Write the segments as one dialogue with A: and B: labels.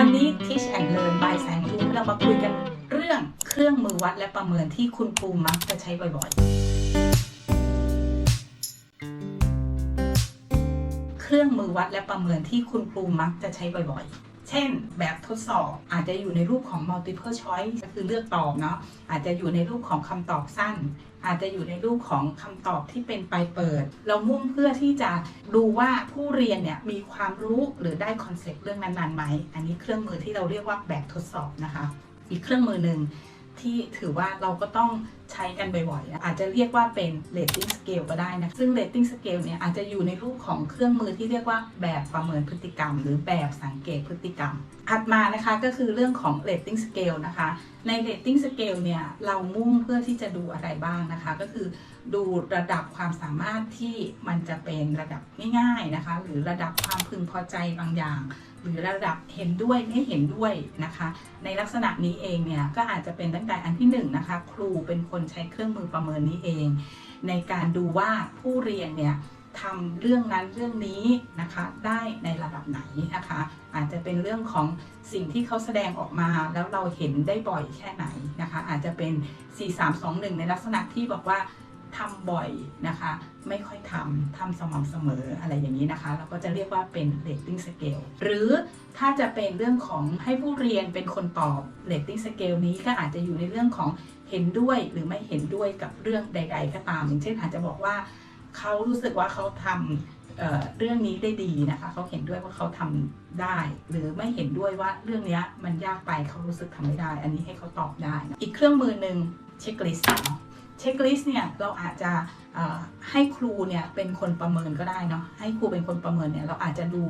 A: วันนี้ Teach and Learn by แสงทุนเรามาคุยกันเรื่องเครื่องมือวัดและประเมินที่คุณปูมักจะใช้บ่อยๆ เครื่องมือวัดและประเมินที่คุณปูมักจะใช้บ่อยๆ เช่นแบบทดสอบอาจจะอยู่ในรูปของ multiple choice ก็คือเลือกตอบเนาะอาจจะอยู่ในรูปของคำตอบสั้น อาจจะอยู่ในรูปของคำตอบที่เป็นปลายเปิด เรามุ่งเพื่อที่จะดูว่าผู้เรียนเนี่ยมีความรู้หรือได้คอนเซปต์เรื่องนั้นๆไหมอันนี้เครื่องมือที่เราเรียกว่าแบบทดสอบนะคะ อีกเครื่องมือหนึ่งที่ถือว่าเราก็ต้องใช้กันบ่อยๆ อาจจะเรียกว่าเป็น rating scale ก็ได้นะ ซึ่ง rating scale เนี่ยอาจจะอยู่ในรูปของเครื่องมือที่เรียกว่าแบบประเมินพฤติกรรม หรือแบบสังเกตพฤติกรรม ถัดมานะคะก็คือเรื่องของ rating scale นะคะ ใน rating scale เนี่ยเรามุ่งเพื่อที่จะดูอะไรบ้างนะคะ ก็คือดูระดับความสามารถที่มันจะเป็นระดับง่ายๆนะคะ หรือระดับความพึงพอใจบางอย่างหรือระดับเห็นด้วยไม่เห็นด้วยนะคะ ในลักษณะนี้เองเนี่ยก็อาจจะเป็นตั้งแต่อันที่1นนะคะ ครูเป็นคนนใช้เครื่องมือประเมินนี้เอง ในการดูว่าผู้เรียนเนี่ยทำเรื่องนั้นเรื่องนี้นะคะได้ในระดับไหนนะคะ อาจจะเป็นเรื่องของสิ่งที่เขาแสดงออกมาแล้วเราเห็นได้บ่อยแค่ไหนนะคะ อาจจะเป็น 4 3 2 1 ในลักษณะที่บอกว่าทำบ่อยนะคะ ไม่ค่อยทำทำสม่ำเสมออะไรอย่างนี้นะคะ เราก็จะเรียกว่าเป็น rating scale หรือถ้าจะเป็นเรื่องของให้ผู้เรียนเป็นคนตอบ rating scale นี้ก็อาจจะอยู่ในเรื่องของ เห็นด้วยหรือไม่เห็นด้วยกับเรื่องใด ๆ ก็ตาม อย่างเช่นอาจจะบอกว่าเขารู้สึกว่าเขาทำเอ่อเรื่องนี้ได้ดีนะคะเขาเห็นด้วยว่าเขาทำได้ หรือไม่เห็นด้วยว่าเรื่องนี้มันยากไปเขารู้สึกทำไม่ได้ อันนี้ให้เขาตอบได้นะอีกเครื่องมือหนึ่งเช็คลิสต์เนาะเช็คลิสต์เนี่ยเราอาจจะให้ครูเนี่ยเป็นคนประเมินก็ได้เนาะให้ครูเป็นคนประเมินเนี่ยเราอาจจะดู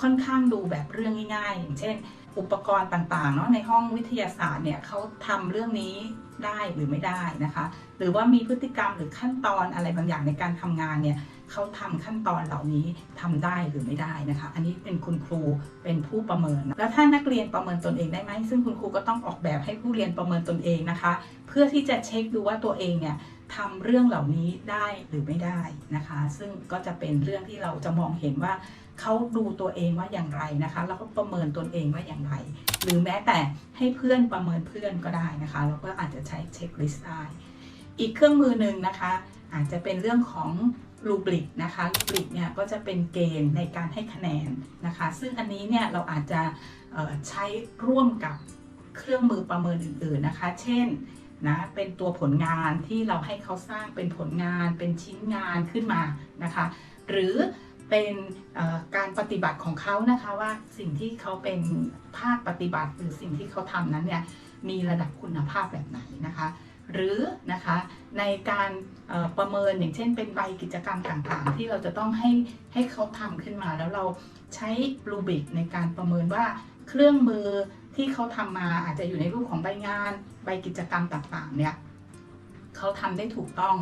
A: ค่อนข้างดูแบบเรื่องง่ายๆอย่างเช่น อุปกรณ์ต่างๆเนาะในห้องวิทยาศาสตร์เนี่ยเขาทำเรื่องนี้ได้หรือไม่ได้นะคะ หรือว่ามีพฤติกรรมหรือขั้นตอนอะไรบางอย่างในการทำงานเนี่ยเขาทำขั้นตอนเหล่านี้ทำได้หรือไม่ได้นะคะ อันนี้เป็นคุณครูเป็นผู้ประเมิน แล้วถ้านักเรียนประเมินตนเองได้ไหมซึ่งคุณครูก็ต้องออกแบบให้ผู้เรียนประเมินตนเองนะคะ เพื่อที่จะเช็คดูว่าตัวเองเนี่ย ทำเรื่องเหล่านี้ได้หรือไม่ได้นะคะ ซึ่งก็จะเป็นเรื่องที่เราจะมองเห็นว่าเขาดูตัวเองว่าอย่างไรนะคะ แล้วก็ประเมินตนเองว่าอย่างไร หรือแม้แต่ให้เพื่อนประเมินเพื่อนก็ได้นะคะเราก็อาจจะใช้เช็คลิสต์ได้อีกเครื่องมือหนึ่งนะคะ อาจจะเป็นเรื่องของรูบริกนะคะรูบริกเนี่ยก็จะเป็นเกณฑ์ในการให้คะแนนนะคะ ซึ่งอันนี้เนี่ยเราอาจจะใช้ร่วมกับเครื่องมือประเมินอื่นๆนะคะ เช่น นะเป็นตัวผลงานที่เราให้เขาสร้างเป็นผลงานเป็นชิ้นงานขึ้นมานะคะ หรือเป็นการปฏิบัติของเขานะคะว่าสิ่งที่เขาเป็นภาคปฏิบัติหรือสิ่งที่เขาทำนั้นเนี่ยมีระดับคุณภาพแบบไหนนะคะ หรือนะคะในการประเมินอย่างเช่น เป็นใบกิจกรรมต่างๆ ที่เราจะต้องให้ให้เขาทำขึ้นมาแล้วเราใช้รูบิกในการประเมินว่าเครื่องมือที่เขาทำมาอาจจะอยู่ในรูปของใบงาน ใบกิจกรรมต่างๆเนี่ยเขาทำได้ถูกต้อง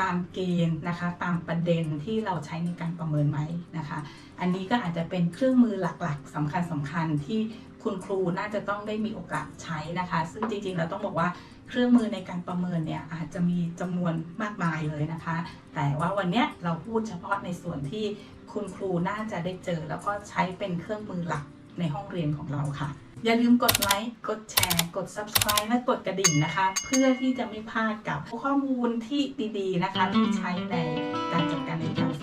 A: ตามเกณฑ์นะคะตามประเด็นที่เราใช้ในการประเมินไหมนะคะ อันนี้ก็อาจจะเป็นเครื่องมือหลักๆสำคัญสำคัญๆที่คุณครูน่าจะต้องได้มีโอกาสใช้นะคะ ซึ่งจริงๆเราต้องบอกว่าเครื่องมือในการประเมินเนี่ยอาจจะมีจำนวนมากมายเลยนะคะ แต่ว่าวันนี้เราพูดเฉพาะในส่วนที่คุณครูน่าจะได้เจอ แล้วก็ใช้เป็นเครื่องมือหลักในห้องเรียนของเราค่ะ อย่าลืมกดไลค์ กดแชร์ กด subscribe และกดกระดิ่งนะคะ เพื่อที่จะไม่พลาดกับข้อมูลที่ดีๆนะคะ ที่ใช้ในการจัดการเรียนการ